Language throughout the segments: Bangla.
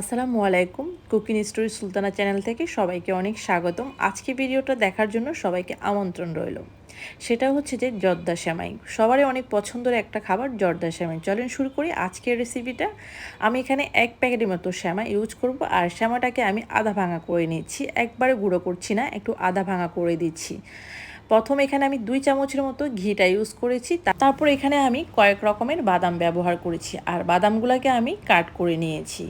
আসসালামু আলাইকুম। কুকিং স্টোরি সুলতানা চ্যানেল থেকে সবাইকে অনেক স্বাগতম। আজকে ভিডিওটা দেখার জন্য সবাইকে আমন্ত্রণ রইল। সেটা হচ্ছে যে জর্দা শ্যামাই সবারই অনেক পছন্দের একটা খাবার জর্দা শ্যামাই চলেন শুরু করি আজকের রেসিপিটা আমি এখানে এক প্যাকেটের মতো শ্যামা ইউজ করব। আর শ্যামাটাকে আমি আধা ভাঙা করে নিচ্ছি। একবারে গুঁড়ো করছি না, একটু আধা ভাঙা করে দিচ্ছি। প্রথম এখানে আমি দুই চামচের মতো ঘিটা ইউজ করেছি তারপর এখানে আমি কয়েক রকমের বাদাম ব্যবহার করেছি, আর বাদামগুলোকে আমি কাট করে নিয়েছি।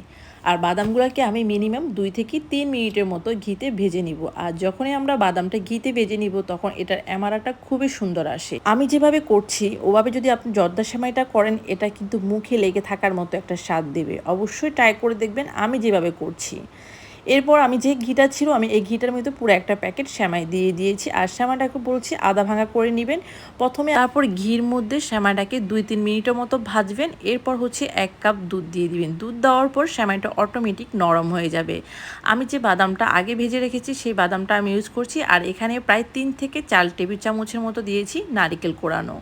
আর বাদামগুলোকে আমি মিনিমাম দুই থেকে তিন মিনিটের মতো ঘিতে ভেজে নিব, আর যখনই আমরা বাদামটা ঘিতে ভেজে নিব তখন এটার অ্যামারাটা খুবই সুন্দর আসে। আমি যেভাবে করছি, ওভাবে যদি আপনি জর্দা সেমাইটা করেন, এটা কিন্তু মুখে লেগে থাকার মতো একটা স্বাদ দেবে। অবশ্যই ট্রাই করে দেখবেন, আমি যেভাবে করছি। এরপর আমি যে ঘিটা ছিল, আমি এই ঘিটার মধ্যে পুরো একটা প্যাকেট শ্যামাই দিয়ে দিয়েছি। আর শ্যামাটাকে বলছি আদা ভাঙা করে নেবেন। প্রথমে তারপর ঘির মধ্যে শ্যামাটাকে দুই তিন মিনিটের মতো ভাজবেন। এরপর হচ্ছে এক কাপ দুধ দিয়ে দিবেন। দুধ দেওয়ার পর শ্যামাইটা অটোমেটিক নরম হয়ে যাবে। আমি যে বাদামটা আগে ভেজে রেখেছি, সেই বাদামটা আমি ইউজ করছি। আর এখানে প্রায় তিন থেকে চার টেবিল চামচের মতো দিয়েছি নারিকেল কোড়ানো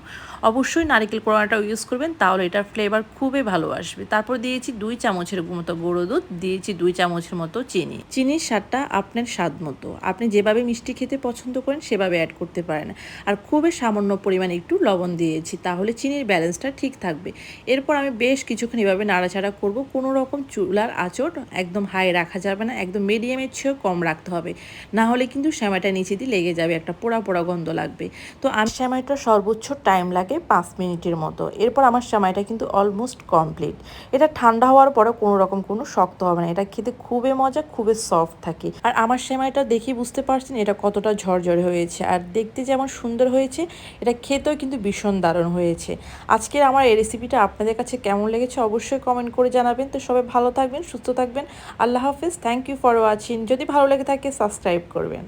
অবশ্যই নারিকেল কোড়ানোটা ইউজ করবেন, তাহলে এটার ফ্লেভার খুবই ভালো আসবে। তারপর দিয়েছি দুই চামচের মতো গুঁড়ো দুধ, দিয়েছি দুই চামচের মতো চিনি। চিনির স্বাদটা আপনার স্বাদ মতো। আপনি যেভাবে মিষ্টি খেতে পছন্দ করেন, সেভাবে অ্যাড করতে পারেন। আর খুবই সামান্য পরিমাণে একটু লবণ দিয়েছি, তাহলে চিনির ব্যালেন্সটা ঠিক থাকবে। এরপর আমি বেশ কিছুক্ষণ এভাবে নাড়াচাড়া করব। কোনো রকম চুলার আঁচড় একদম হাই রাখা যাবে না, একদম মিডিয়ামের চেয়েও কম রাখতে হবে। না হলে কিন্তু শ্যামাটা নিচে দিয়ে লেগে যাবে, একটা পোড়া পোড়া গন্ধ লাগবে। তো আমি শ্যামাইটা সর্বোচ্চ টাইম লাগে পাঁচ মিনিটের মতো। এরপর আমার শ্যামাইটা কিন্তু অলমোস্ট কমপ্লিট এটা ঠান্ডা হওয়ার পরে কোনো রকম কোনো শক্ত হবে না। এটা খেতে খুবই মজা খুবই সফট থাকে। আর আমার সেমাইটা দেখে বুঝতে পারছেন এটা কতটা ঝরঝরে হয়েছে। আর দেখতে যেমন সুন্দর হয়েছে, এটা খেতেও কিন্তু ভীষণ দারুণ হয়েছে। আজকের আমার এই রেসিপিটা আপনাদের কাছে কেমন লেগেছে অবশ্যই কমেন্ট করে জানাবেন। তো সবাই ভালো থাকবেন, সুস্থ থাকবেন। আল্লাহ হাফিজ। থ্যাংক ইউ ফর ওয়াচিং যদি ভালো লেগে থাকে সাবস্ক্রাইব করবেন।